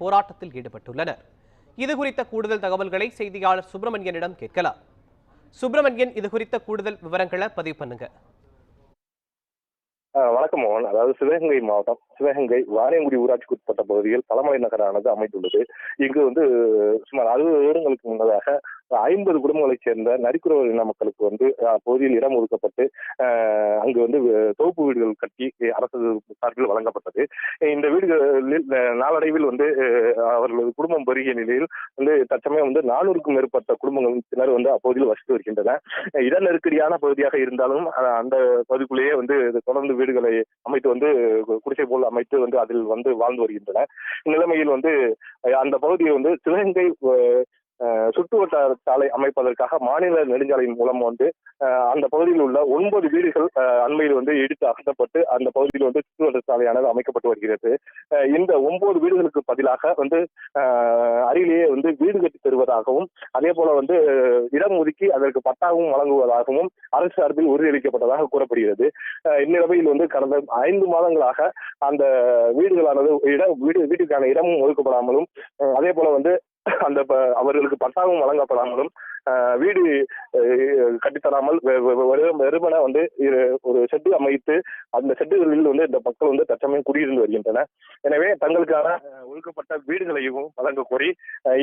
போராட்டத்தில் ஈடுபட்டுள்ளனர். இது குறித்த கூடுதல் தகவல்களை செய்தியாளர் சுப்பிரமணியனிடம் கேட்கலாம். சுப்பிரமணியன் இது குறித்த கூடுதல் விவரங்களை பதிவு பண்ணுங்க. ஆஹ் வணக்கம் மோகன். அதாவது சிவகங்கை மாவட்டம் சிவகங்கை வாரியங்குடி ஊராட்சிக்கு உட்பட்ட பகுதியில் தலமலை நகரானது அமைந்துள்ளது. இங்கு வந்து சுமார் அறுபது வருடங்களுக்கு முன்னதாக ஐம்பது குடும்பங்களைச் சேர்ந்த நரிக்குறவர் இன மக்களுக்கு வந்து அப்பகுதியில் இடம் ஒதுக்கப்பட்டு அங்கு வந்து தொகுப்பு வீடுகள் கட்டி அரசு சார்பில் வழங்கப்பட்டது. இந்த வீடுகளில் நாளடைவில் வந்து அவர்களது குடும்பம் பெருகிய நிலையில் வந்து தற்சமயம் வந்து நானூறுக்கும் மேற்பட்ட குடும்பங்களினர் வந்து அப்பகுதியில் வசித்து வருகின்றன. இட நெருக்கடியான பகுதியாக இருந்தாலும் அந்த பகுதிக்குள்ளேயே வந்து தொடர்ந்து வீடுகளை அமைத்து வந்து குடிசை போல் அமைத்து வந்து அதில் வந்து வாழ்ந்து வருகின்றன. நிலைமையில் வந்து அந்த பகுதியை வந்து சிவகங்கை சுற்று வட்டார சுற்றுவட்டார சாலை அமைப்பதற்காக மாநில நெடுஞ்சாலையின் மூலம் வந்து அந்த பகுதியில் உள்ள ஒன்பது வீடுகள் அஹ், அண்மையில் வந்து இடித்து அகற்றப்பட்டு அந்த பகுதியில் வந்து சுற்றுவட்ட சாலையானது அமைக்கப்பட்டு வருகிறது. இந்த ஒன்பது வீடுகளுக்கு பதிலாக வந்து அருகிலேயே வந்து வீடு கட்டி தருவதாகவும் அதே போல வந்து இடம் ஒதுக்கி அதற்கு பட்டாவும் வழங்குவதாகவும் அரசு சார்பில் உறுதியளிக்கப்பட்டதாக கூறப்படுகிறது. அஹ் இந்நிலைமையில் வந்து கடந்த ஐந்து மாதங்களாக அந்த வீடுகளானது இடம் வீடு வீட்டுக்கான இடமும் ஒதுக்கப்படாமலும் அதே போல வந்து அந்த ப- அவர்களுக்கு பட்டாவும் வழங்கப்படாமலும் வீடு கட்டித்தராமல் வெறுமன வந்து ஒரு ஷெட்டு அமைத்து அந்த ஷெட்டுகளில் வந்து இந்த மக்கள் வந்து தற்சமயம் குடியிருந்து வருகின்றன எனவே தங்களுக்கான ஒழுக்கப்பட்ட வீடுகளையும் வழங்க கோரி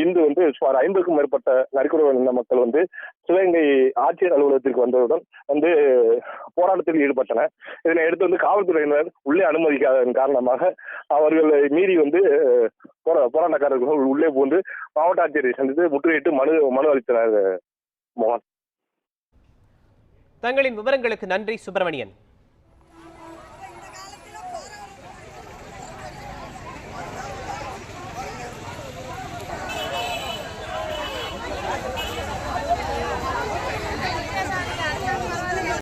இந்து வந்து சுமார் ஐம்பதுக்கும் மேற்பட்ட நரிக்குறவ இந்த மக்கள் வந்து சிவகங்கை ஆட்சியர் அலுவலகத்திற்கு வந்தவுடன் வந்து போராட்டத்தில் ஈடுபட்டனர். இதனை அடுத்து வந்து காவல்துறையினர் உள்ளே அனுமதிக்காததன் காரணமாக அவர்களை மீறி வந்து போராட்டக்காரர்கள் உள்ளே புகுந்து மாவட்ட ஆட்சியரை சந்தித்து முற்றுகையிட்டு மனு மனு அளித்தனர் மோகன். தங்களின் விவரங்களுக்கு நன்றி சுப்பிரமணியன்.